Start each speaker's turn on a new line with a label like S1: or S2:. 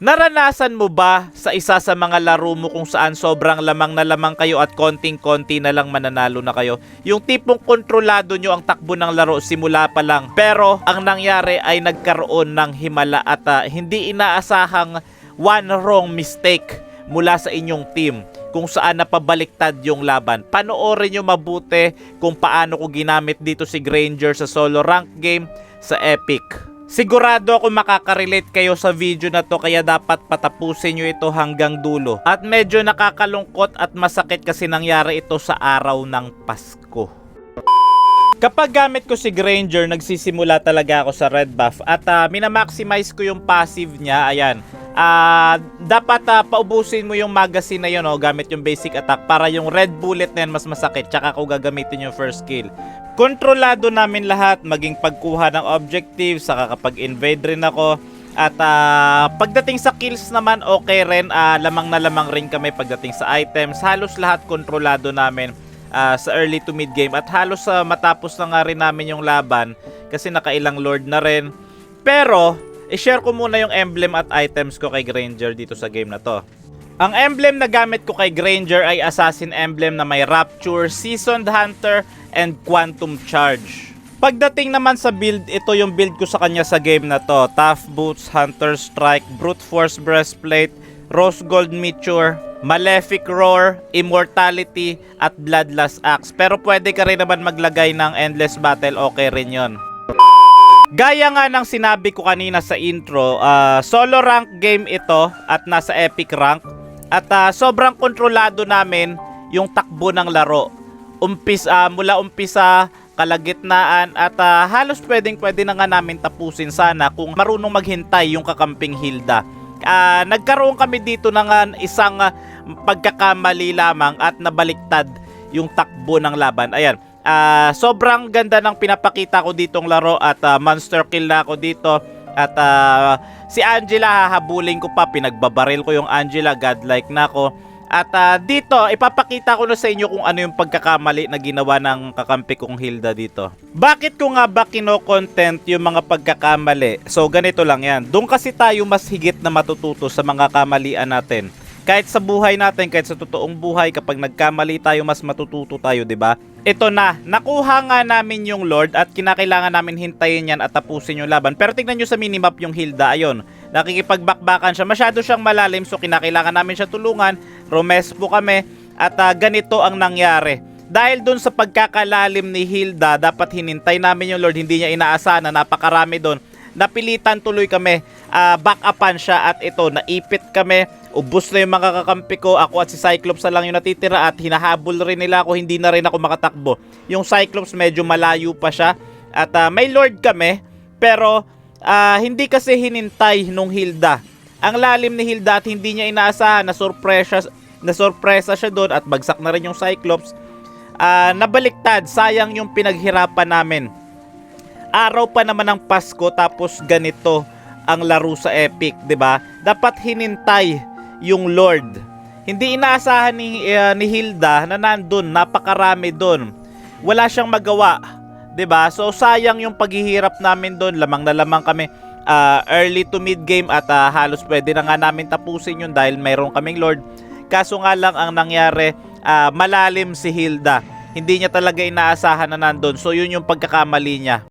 S1: Naranasan mo ba sa isa sa mga laro mo kung saan sobrang lamang na lamang kayo at konting-konti na lang mananalo na kayo? Yung tipong kontrolado nyo ang takbo ng laro simula pa lang. Pero ang nangyari ay nagkaroon ng himala at ah, hindi inaasahang one wrong mistake mula sa inyong team kung saan napabaliktad yung laban. Panoorin nyo mabuti kung paano ko ginamit dito si Granger sa solo rank game sa Epic. Sigurado ako makakarelate kayo sa video na to kaya dapat patapusin nyo ito hanggang dulo. At medyo nakakalungkot at masakit kasi nangyari ito sa araw ng Pasko. Kapag gamit ko si Granger, nagsisimula talaga ako sa red buff at ah, minamaximize ko yung passive niya. Ayan. Ah, dapat ah, paubusin mo yung magazine na yun oh, gamit yung basic attack para yung red bullet na yan mas masakit tsaka ko gagamitin yung first skill. Kontrolado namin lahat, maging pagkuha ng objective, saka kapag invade rin ako. At ah, pagdating sa kills naman, okay rin. Ah, lamang na lamang rin kami pagdating sa items. Halos lahat kontrolado namin ah, sa early to mid game. At halos sa matapos na nga rin namin yung laban kasi nakailang lord na rin. Pero, i-share ko muna yung emblem at items ko kay Granger dito sa game na to. Ang emblem na gamit ko kay Granger ay Assassin emblem na may Rapture, Seasoned Hunter, and Quantum Charge. Pagdating naman sa build, ito yung build ko sa kanya sa game na to. Tough Boots, Hunter Strike, Brute Force Breastplate, Rose Gold Meteor, Malefic Roar, Immortality, at Bloodlust Axe. Pero pwede ka rin naman maglagay ng Endless Battle, okay rin yon. Gaya nga ng sinabi ko kanina sa intro, ah, solo rank game ito at nasa epic rank. At ah, sobrang kontrolado namin yung takbo ng laro. Umpis, ah, mula umpisa, kalagitnaan at ah, halos pwedeng pwede na nga namin tapusin sana kung marunong maghintay yung kakamping Hilda. Ah, nagkaroon kami dito ng ah, isang ah, pagkakamali lamang at nabaliktad yung takbo ng laban. Ayan. Ah, sobrang ganda ng pinapakita ko ditong laro at ah, monster kill na ako dito. At ah, si Angela hahabulin ko pa, pinagbabaril ko yung Angela, godlike na ako. At ah, dito, ipapakita ko na sa inyo kung ano yung pagkakamali na ginawa ng kakampi kong Hilda dito. Bakit ko nga ba kino-content yung mga pagkakamali? So ganito lang yan. Doon kasi tayo mas higit na matututo sa mga kamalian natin. Kahit sa buhay natin, kahit sa totoong buhay, kapag nagkamali tayo, mas matututo tayo, di ba? Ito na, nakuha nga namin yung Lord at kinakailangan namin hintayin yan at tapusin yung laban. Pero tignan nyo sa minimap yung Hilda, ayun. Nakikipagbakbakan siya, masyado siyang malalim so kinakailangan namin siya tulungan. Romespo kami at ah, ganito ang nangyari. Dahil dun sa pagkakalalim ni Hilda, dapat hinintay namin yung Lord, hindi niya inaasahan na napakarami doon. Napilitan tuloy kami, ah, back upan siya at ito, naipit kami. Ubus na yung mga kakampi ko, ako at si Cyclops na lang yung natitira at hinahabol rin nila ako, hindi na rin ako makatakbo. Yung Cyclops medyo malayo pa siya at ah, may Lord kami, pero ah, hindi kasi hinintay nung Hilda. Ang lalim ni Hilda at hindi niya inaasahan na sorpresa, na sorpresa siya doon at bagsak na rin yung Cyclops. Ah, nabaliktad, sayang yung pinaghirapan namin. Araw pa naman ng Pasko tapos ganito ang laro sa Epic, 'di ba? Dapat hinintay yung Lord. Hindi inaasahan ni eh, ni Hilda na nandun, napakarami doon. Wala siyang magawa, 'di ba? So sayang yung paghihirap namin doon, lamang na lamang kami ah, early to mid game at ah, halos pwede na nga namin tapusin yun dahil mayroon kaming Lord. Kaso nga lang ang nangyari, ah, malalim si Hilda. Hindi niya talaga inaasahan na nandun. So yun yung pagkakamali niya.